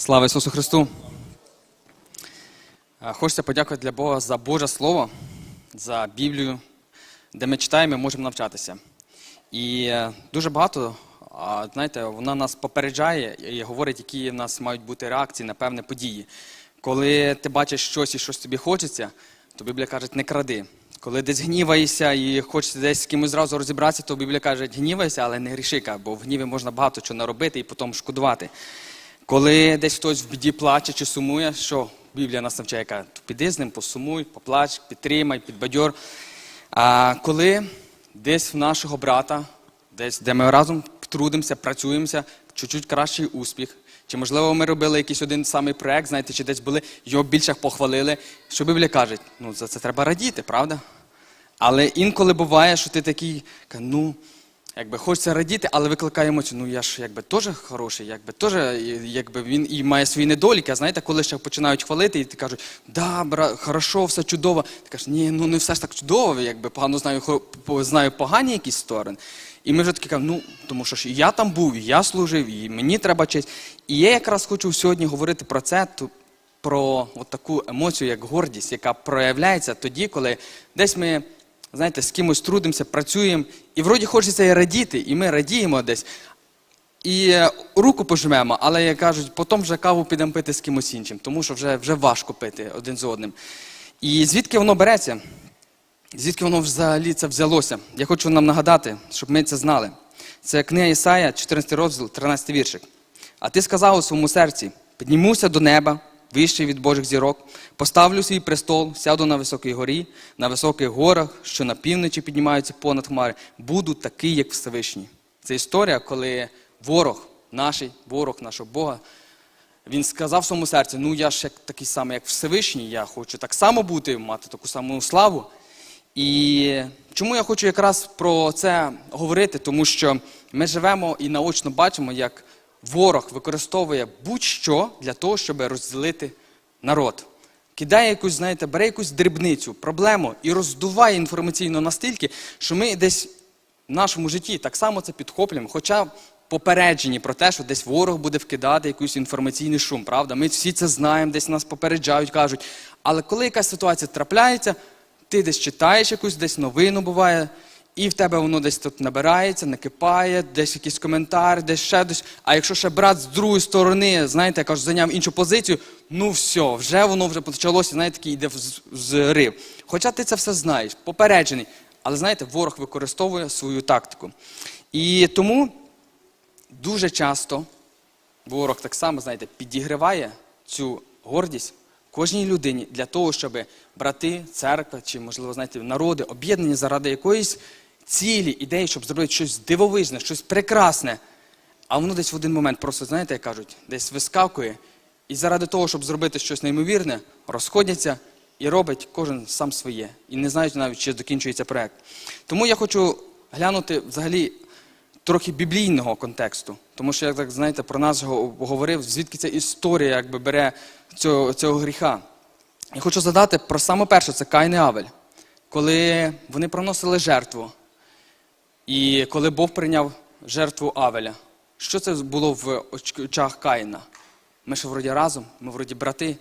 Слава Ісусу Христу! Е, Хочеться подякувати для Бога за Боже Слово, за Біблію, де ми читаємо і можемо навчатися. І е, дуже багато, знаєте, вона нас попереджає і говорить, які в нас мають бути реакції на певні події. Коли ти бачиш щось і щось тобі хочеться, то Біблія каже, не кради. Коли десь гніваєшся і хочеться десь з кимось зразу розібратися, то Біблія каже, гнівайся, але не гріши, бо в гніві можна багато чого наробити і потім шкодувати. Коли десь хтось в біді плаче чи сумує, що Біблія нас навчає, то піди з ним, посумуй, поплач, підтримай, підбадьор. А коли десь в нашого брата, десь, де ми разом трудимося, працюємося, чуть-чуть кращий успіх, чи, можливо, ми робили якийсь один самий проект, знаєте, чи десь були, його більше похвалили, що Біблія каже, ну за це треба радіти, правда? Але інколи буває, що ти такий, ну, якби хочеться радіти, але викликає емоцію. Ну я ж якби теж хороший, якби теж якби він і має свої недоліки. А знаєте, коли ще починають хвалити, і ти кажуть, да, бра, хорошо, все чудово. Ти кажеш, ні, ну не все ж так чудово, якби погано знаю, знаю погані якісь сторони. І ми вже такі кажемо, ну тому що ж і я там був, і я служив, і мені треба честь. І я якраз хочу сьогодні говорити про це, про от таку емоцію, як гордість, яка проявляється тоді, коли десь ми, знаєте, з кимось трудимося, працюємо, і вроді хочеться і радіти, і ми радіємо десь. І е, руку пожмемо, але як кажуть, потім вже каву підемо пити з кимось іншим, тому що вже, вже важко пити один з одним. І звідки воно береться? Звідки воно взагалі це взялося? Я хочу нам нагадати, щоб ми це знали. Це книга Ісая, 14 розділ, 13 віршик. А ти сказав у своєму серці: піднімуся до неба, вищий від Божих зірок, поставлю свій престол, сяду на високій горі, на високих горах, що на півночі піднімаються понад хмари, буду такий, як Всевишній. Це історія, коли ворог, наш ворог нашого Бога, він сказав своєму серці: ну я ж як такий самий, як Всевишній, я хочу так само бути, мати таку саму славу. І чому я хочу якраз про це говорити? Тому що ми живемо і наочно бачимо, як ворог використовує будь-що для того, щоб розділити народ. Кидає якусь, знаєте, бере якусь дрібницю, проблему і роздуває інформаційно настільки, що ми десь в нашому житті так само це підхоплюємо, хоча попереджені про те, що десь ворог буде вкидати якийсь інформаційний шум, правда? Ми всі це знаємо, десь нас попереджають, кажуть. Але коли якась ситуація трапляється, ти десь читаєш якусь десь новину буває, і в тебе воно десь тут набирається, накипає, десь якийсь коментар, десь ще десь. А якщо ще брат з другої сторони, знаєте, кажу, зайняв іншу позицію, ну все, вже воно вже почалося, знаєте, такий йде зрив. Хоча ти це все знаєш, попереджений. Але знаєте, ворог використовує свою тактику. І тому дуже часто ворог так само, знаєте, підігриває цю гордість кожній людині для того, щоб брати, церква чи, можливо, знаєте, народи об'єднані заради якоїсь цілі, ідеї, щоб зробити щось дивовижне, щось прекрасне. А воно десь в один момент просто, знаєте, як кажуть, десь вискакує. І заради того, щоб зробити щось неймовірне, розходяться і робить кожен сам своє. І не знають навіть, чи закінчується проект. Тому я хочу глянути взагалі трохи біблійного контексту. Тому що, як так знаєте, про нас говорив, звідки ця історія якби бере цього, цього гріха. Я хочу задати про саме перше, це Каїн і Авель. Коли вони приносили жертву, і коли Бог прийняв жертву Авеля, що це було в очах Каїна? Ми ж вроді разом, ми вроді брати.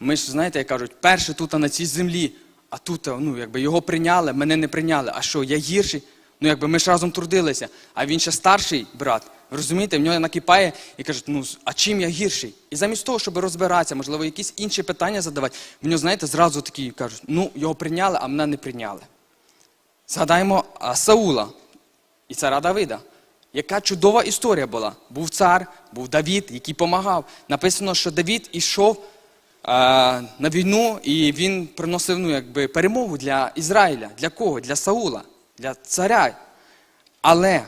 Ми ж, знаєте, як кажуть, перші тут на цій землі, а тут, ну, якби його прийняли, мене не прийняли. А що, я гірший? Ну, якби ми ж разом трудилися, а він ще старший брат. Розумієте, в нього накипає і кажуть, ну а чим я гірший? І замість того, щоб розбиратися, можливо, якісь інші питання задавати, в нього, знаєте, зразу такі кажуть, ну його прийняли, а мене не прийняли. Згадаємо Саула і цара Давида. Яка чудова історія була. Був цар, був Давід, який помагав. Написано, що Давід ішов а, на війну, і він приносив ну, якби, перемогу для Ізраїля. Для кого? Для Саула, для царя. Але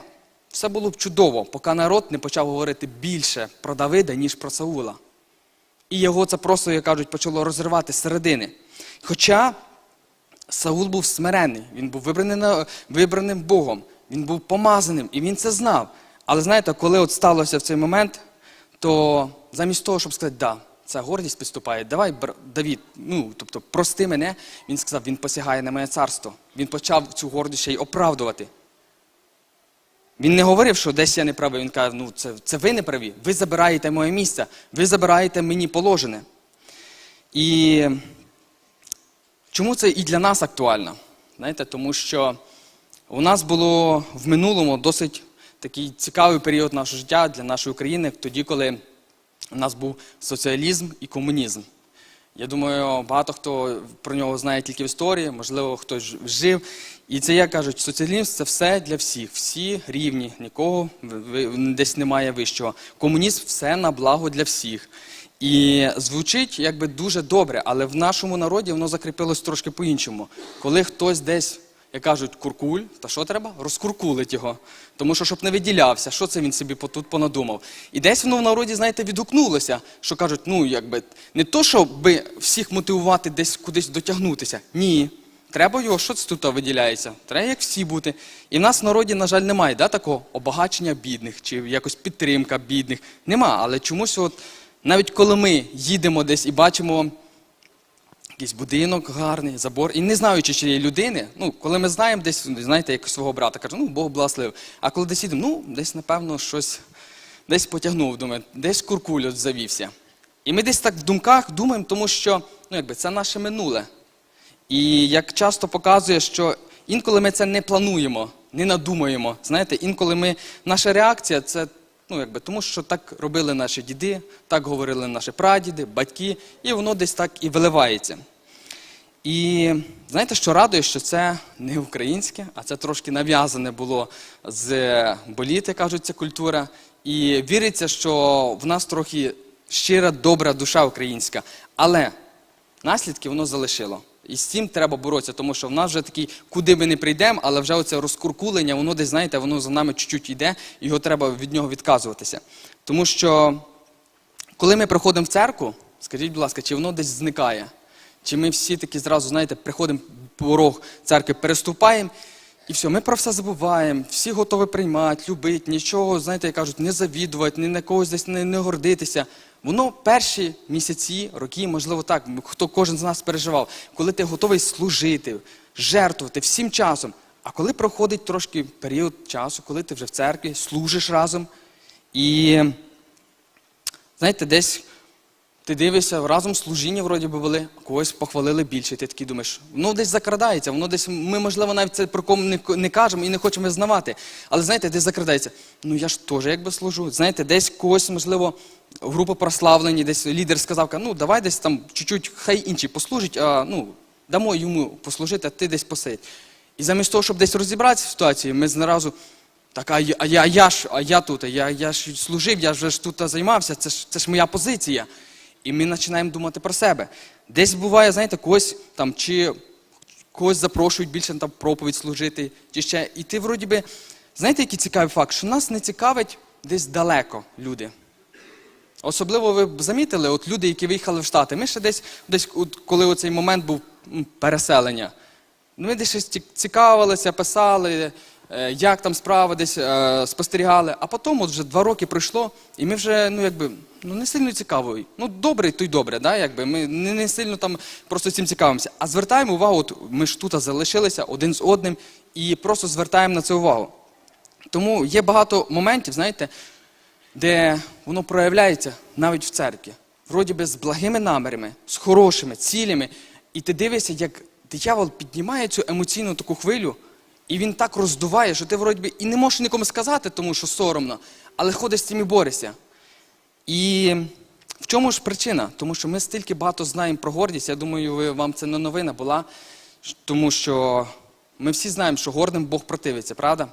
все було б чудово, поки народ не почав говорити більше про Давида, ніж про Саула. І його це просто, як кажуть, почало розривати середини. Хоча Саул був смиренний, він був вибраний, вибраним Богом, він був помазаним, і він це знав. Але знаєте, коли от сталося в цей момент, то замість того, щоб сказати, да, ця гордість підступає, давай, Давід, ну, тобто, прости мене, він сказав, він посягає на моє царство. Він почав цю гордість ще й оправдувати. Він не говорив, що десь я не правий. Він каже, ну це, це ви не праві. Ви забираєте моє місце, ви забираєте мені положене. І чому це і для нас актуально? Знаєте, тому що у нас було в минулому досить такий цікавий період нашого життя для нашої України, тоді, коли у нас був соціалізм і комунізм. Я думаю, багато хто про нього знає тільки в історії, можливо, хтось жив. І це, як кажуть, соціалізм це все для всіх, всі рівні, нікого десь немає вищого. Комунізм все на благо для всіх. І звучить якби дуже добре, але в нашому народі воно закріпилось трошки по-іншому. Коли хтось десь, як кажуть, куркуль, то що треба? Розкуркулить його. Тому що, щоб не виділявся, що це він собі тут понадумав. І десь воно в народі, знаєте, відгукнулося, що кажуть, ну якби не то, щоб всіх мотивувати десь кудись дотягнутися. Ні. Треба його, що це тут виділяється? Треба як всі бути. І в нас в народі, на жаль, немає да, такого обагачення бідних чи якось підтримка бідних. Нема. Але чомусь, от, навіть коли ми їдемо десь і бачимо якийсь будинок гарний, забор, і не знаючи чиєї людини, ну, коли ми знаємо десь, знаєте, як свого брата, кажемо, ну, Бог благословив. А коли десь їдемо, ну, десь, напевно, щось десь потягнув, думаю, десь куркуль завівся. І ми десь так в думках думаємо, тому що ну, якби, це наше минуле. І як часто показує, що інколи ми це не плануємо, не надумаємо. Знаєте, інколи ми, наша реакція це ну, якби, тому, що так робили наші діди, так говорили наші прадіди, батьки, і воно десь так і виливається. І знаєте, що радує, що це не українське, а це трошки нав'язане було з боліти, кажуть, ця культура. І віриться, що в нас трохи щира, добра душа українська. Але наслідки воно залишило. І з цим треба боротися, тому що в нас вже такий, куди ми не прийдемо, але вже оце розкуркулення, воно десь, знаєте, воно за нами чуть-чуть йде, і його треба від нього відказуватися. Тому що, коли ми приходимо в церкву, скажіть, будь ласка, чи воно десь зникає? Чи ми всі такі зразу, знаєте, приходимо порог церкви, переступаємо, і все, ми про все забуваємо, всі готові приймати, любити, нічого, знаєте, як кажуть, не завідувати, ні на когось десь не, не гордитися. Воно перші місяці, роки, можливо, так, хто кожен з нас переживав, коли ти готовий служити, жертвувати всім часом. А коли проходить трошки період часу, коли ти вже в церкві, служиш разом, і знаєте, десь ти дивишся, разом служіння вроді би були, когось похвалили більше. Ти такий думаєш, воно десь закрадається, воно десь, ми, можливо, навіть це про кому не, не кажемо і не хочемо визнавати. Але знаєте, десь закрадається. Ну я ж теж якби служу. Знаєте, десь когось, можливо, група прославлені, десь лідер сказав, ну давай десь там чуть-чуть, хай інші послужать, а ну, дамо йому послужити, а ти десь посидь. І замість того, щоб десь розібратися в ситуації, ми зразу. Так, а я, а я, я ж, а я тут, а я, я ж служив, я ж тут займався, це ж, це ж моя позиція. І ми починаємо думати про себе. Десь буває, знаєте, когось там, чи когось запрошують більше там проповідь служити, чи ще. І ти вроді би, знаєте, який цікавий факт, що нас не цікавить десь далеко люди. Особливо ви б замітили, от люди, які виїхали в Штати, ми ще десь, десь от, коли оцей момент був переселення, ми десь щось цікавилися, писали, як там справа десь е, спостерігали. А потім от вже два роки пройшло, і ми вже ну, якби, ну, не сильно цікаво. Ну, добре, то й добре, да, якби. ми не, не сильно там просто цим цікавимося. А звертаємо увагу, от ми ж тут залишилися один з одним і просто звертаємо на це увагу. Тому є багато моментів, знаєте, де воно проявляється навіть в церкві. Вроді би з благими намірами, з хорошими цілями. І ти дивишся, як диявол піднімає цю емоційну таку хвилю, і він так роздуває, що ти вроді і не можеш нікому сказати, тому що соромно, але ходиш з цим і борешся. І в чому ж причина? Тому що ми стільки багато знаємо про гордість. Я думаю, вам це не новина була, тому що ми всі знаємо, що гордим Бог противиться, правда?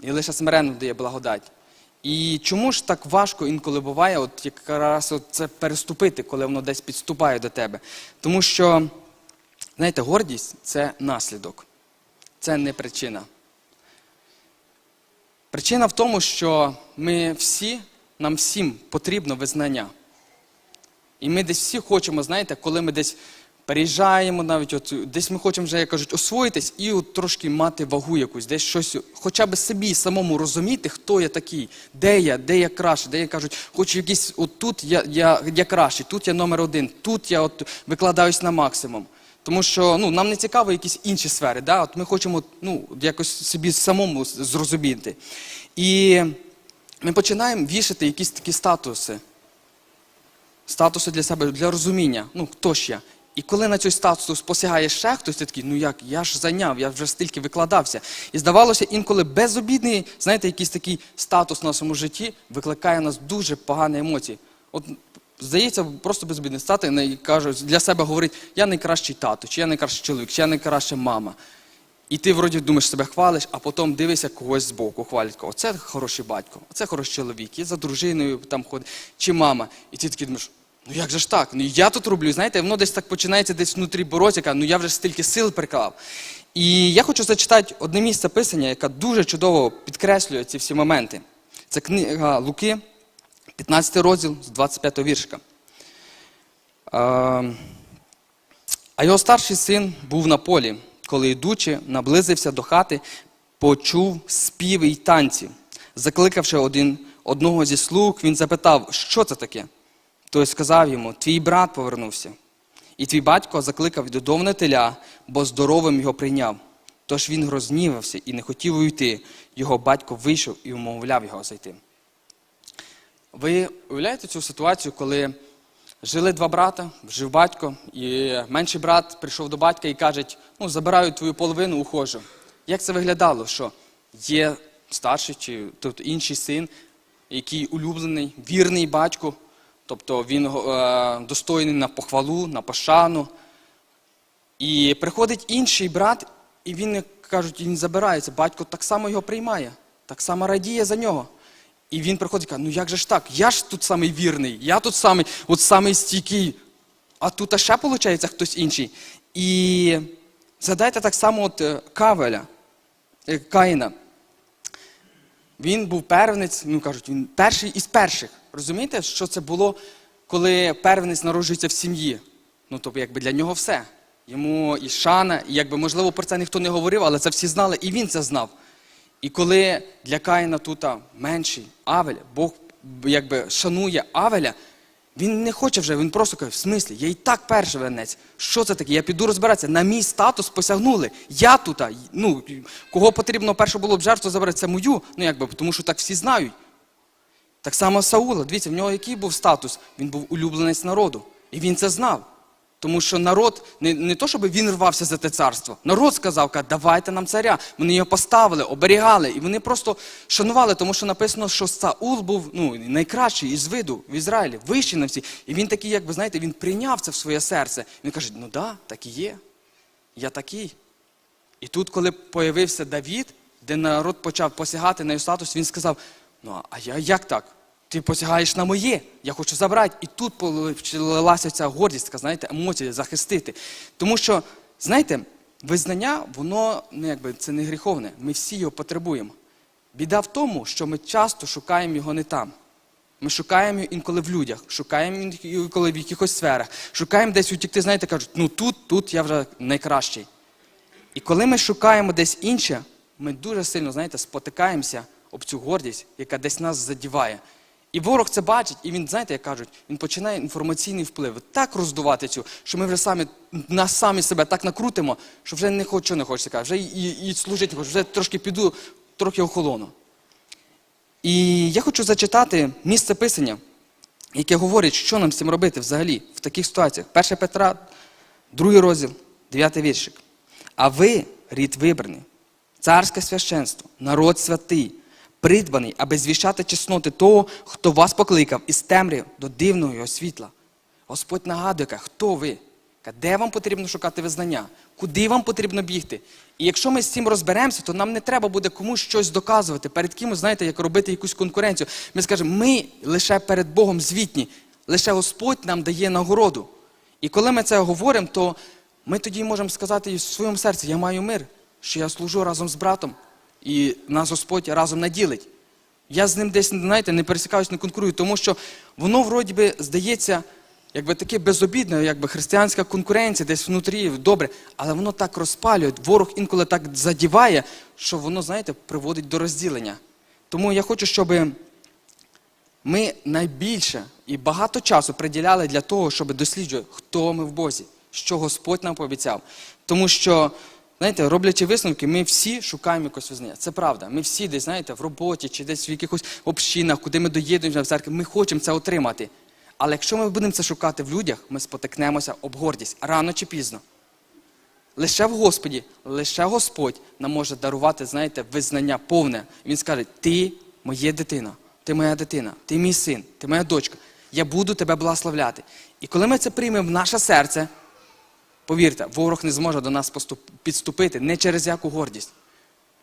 І лише смиренно дає благодать. І чому ж так важко інколи буває, от якраз це переступити, коли воно десь підступає до тебе? Тому що, знаєте, гордість це наслідок, це не причина. Причина в тому, що ми всі, нам всім потрібно визнання. І ми десь всі хочемо, знаєте, коли ми десь переїжджаємо, навіть от, десь ми хочемо вже, як кажуть, освоїтись і от трошки мати вагу якусь, десь щось, хоча б собі самому розуміти, хто я такий, де я, де я краще, де я кажуть, хочу якийсь, от тут я, я, я кращий, тут я номер один, тут я от викладаюсь на максимум. Тому що ну, нам не цікаво якісь інші сфери. Да? От ми хочемо ну, якось собі самому зрозуміти. І ми починаємо вішати якісь такі статуси. Статуси для себе, для розуміння. Ну, хто ж я? І коли на цей статус посягає ще хтось, ти такий, ну як, я ж зайняв, я вже стільки викладався. І здавалося, інколи безобідний, знаєте, якийсь такий статус в нашому житті викликає в нас дуже погані емоції. От здається, просто безобідний стати і каже, для себе говорить, я найкращий тато, чи я найкращий чоловік, чи я найкраща мама. І ти вроді думаєш себе хвалиш, а потім дивишся когось збоку, хвалять, оце хороший батько, оце хороший чоловік, і за дружиною там ходить, чи мама. І ти такий думаєш, ну як же ж так? Ну я тут роблю, знаєте, воно десь так починається десь внутрі боротися, ну я вже стільки сил приклав. І я хочу зачитати одне місце писання, яке дуже чудово підкреслює ці всі моменти. Це книга Луки, 15 розділ з 25 віршика. Е, А його старший син був на полі, коли йдучи, наблизився до хати, почув співи й танці. Закликавши один, одного зі слуг, він запитав, що це таке? Той сказав йому: Твій брат повернувся. І твій батько закликав додому теля, бо здоровим його прийняв. Тож він рознівався і не хотів уйти. Його батько вийшов і умовляв його зайти. Ви уявляєте цю ситуацію, коли жили два брата, жив батько, і менший брат прийшов до батька і каже, ну, забираю твою половину, ухожу. Як це виглядало? Що є старший чи тобто інший син, який улюблений, вірний батьку, тобто він е, достойний на похвалу, на пошану. І приходить інший брат, і він, кажуть, він забирається. Батько так само його приймає, так само радіє за нього. І він приходить і каже, ну як же ж так? Я ж тут самий вірний, я тут самий, от самий стійкий, а тут ще, виходить, хтось інший. І згадайте так само от е, Кавеля, е, Каїна. Він був первенець, ну кажуть, він перший із перших. Розумієте, що це було, коли первенець народжується в сім'ї? Ну, тобто, якби для нього все. Йому і шана, і якби, можливо, про це ніхто не говорив, але це всі знали, і він це знав. І коли для Каїна тут менший Авель, Бог якби шанує Авеля, він не хоче вже, він просто каже, в смислі, я і так перший венець. Що це таке? Я піду розбиратися. На мій статус посягнули. Я тут, ну, кого потрібно перше було б жертву забрати, це мою, ну якби, тому що так всі знають. Так само Саула, дивіться, в нього який був статус? Він був улюбленець народу. І він це знав. Тому що народ, не, не то, щоб він рвався за те царство. Народ сказав, каже, давайте нам царя. Вони його поставили, оберігали. І вони просто шанували, тому що написано, що Саул був ну, найкращий із виду в Ізраїлі, вищий на всі. І він такий, як ви знаєте, він прийняв це в своє серце. Він каже, ну да, так і є. Я такий. І тут, коли появився Давід, де народ почав посягати на його статус, він сказав: ну а я як так? Ти посягаєш на моє, я хочу забрати. І тут почалася ця гордість, знаєте, емоція захистити. Тому що, знаєте, визнання, воно ну, якби, це не гріховне. Ми всі його потребуємо. Біда в тому, що ми часто шукаємо його не там. Ми шукаємо його інколи в людях, шукаємо інколи в якихось сферах, шукаємо десь утікти, знаєте, кажуть, ну тут, тут я вже найкращий. І коли ми шукаємо десь інше, ми дуже сильно, знаєте, спотикаємося об цю гордість, яка десь нас задіває. І ворог це бачить, і він, знаєте, як кажуть, він починає інформаційний вплив так роздувати цю, що ми вже самі нас самі себе так накрутимо, що вже не хочу, не хочеться вже і, і служити хочу, вже трошки піду, трохи охолону. І я хочу зачитати місце писання, яке говорить, що нам з цим робити взагалі в таких ситуаціях. 1 Петра, другий розділ, 9 віршик. А ви, рід вибраний, царське священство, народ святий придбаний, аби звіщати чесноти того, хто вас покликав із темряв до дивного його світла. Господь нагадує, хто ви, де вам потрібно шукати визнання, куди вам потрібно бігти. І якщо ми з цим розберемося, то нам не треба буде комусь щось доказувати, перед кимось, знаєте, як робити якусь конкуренцію. Ми скажемо, ми лише перед Богом звітні, лише Господь нам дає нагороду. І коли ми це говоримо, то ми тоді можемо сказати в своєму серці, я маю мир, що я служу разом з братом. І нас Господь разом наділить. Я з ним десь, знаєте, не пересікаюсь, не конкурую, тому що воно, вроді би, здається, якби таке безобідне, якби християнська конкуренція десь внутрі, добре, але воно так розпалює, ворог інколи так задіває, що воно, знаєте, приводить до розділення. Тому я хочу, щоб ми найбільше і багато часу приділяли для того, щоб досліджувати, хто ми в Бозі, що Господь нам пообіцяв. Тому що. Знаєте, роблячи висновки, ми всі шукаємо якось визнання. Це правда. Ми всі десь, знаєте, в роботі чи десь в якихось общинах, куди ми доєднуємося в церкві, ми хочемо це отримати. Але якщо ми будемо це шукати в людях, ми спотикнемося об гордість рано чи пізно. Лише в Господі, лише Господь нам може дарувати, знаєте, визнання повне. Він скаже: Ти моя дитина, ти моя дитина, ти мій син, ти моя дочка. Я буду тебе благословляти. І коли ми це приймемо в наше серце, повірте, ворог не зможе до нас підступити не через яку гордість.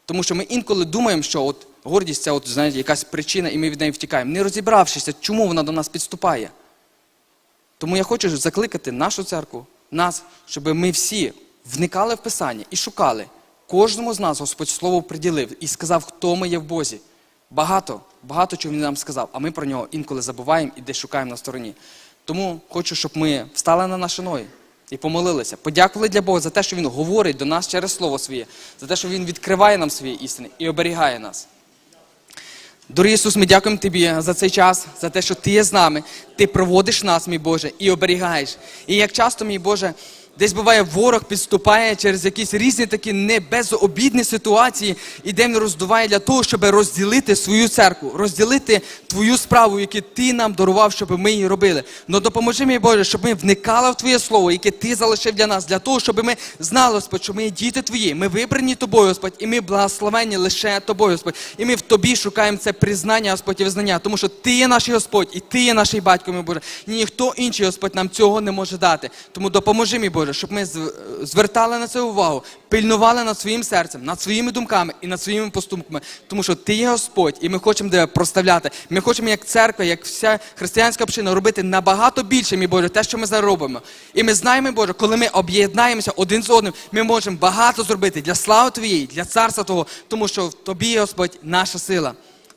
Тому що ми інколи думаємо, що от гордість це от, знаєте, якась причина, і ми від неї втікаємо, не розібравшися, чому вона до нас підступає. Тому я хочу закликати нашу церкву, нас, щоб ми всі вникали в Писання і шукали. Кожному з нас Господь слово приділив і сказав, хто ми є в Бозі. Багато, багато чого він нам сказав, а ми про нього інколи забуваємо і десь шукаємо на стороні. Тому хочу, щоб ми встали на наші ноги і помолилися. Подякували для Бога за те, що Він говорить до нас через Слово своє, за те, що Він відкриває нам свої істини і оберігає нас. Дорогий Ісус, ми дякуємо Тобі за цей час, за те, що Ти є з нами, Ти проводиш нас, мій Боже, і оберігаєш. І як часто, мій Боже, десь буває, ворог підступає через якісь різні такі небезобідні ситуації, і де роздуває для того, щоб розділити свою церкву, розділити Твою справу, яку Ти нам дарував, щоб ми її робили. Но допоможи, мій Боже, щоб ми вникали в Твоє Слово, яке Ти залишив для нас, для того, щоб ми знали, Господь, що ми діти Твої, ми вибрані Тобою, Господь, і ми благословені лише Тобою, Господь. І ми в Тобі шукаємо це признання, Господь, і визнання, тому що Ти є наш Господь, і Ти є наш батько, мій Боже. І ніхто інший, Господь, нам цього не може дати. Тому допоможи, мій Боже, щоб ми звертали на це увагу, пильнували над своїм серцем, над своїми думками і над своїми поступками, тому що Ти є Господь, і ми хочемо тебе проставляти. Ми хочемо, як церква, як вся християнська община, робити набагато більше, мій Боже, те, що ми зараз робимо. І ми знаємо, Боже, коли ми об'єднаємося один з одним, ми можемо багато зробити для слави Твоєї, для царства Твого, тому що в Тобі, Господь, наша сила.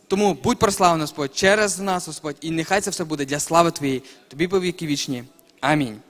Тому будь прославлений, Господь, через нас, Господь, і нехай це все буде для слави Твоєї. Тобі повіки вічні. Амінь.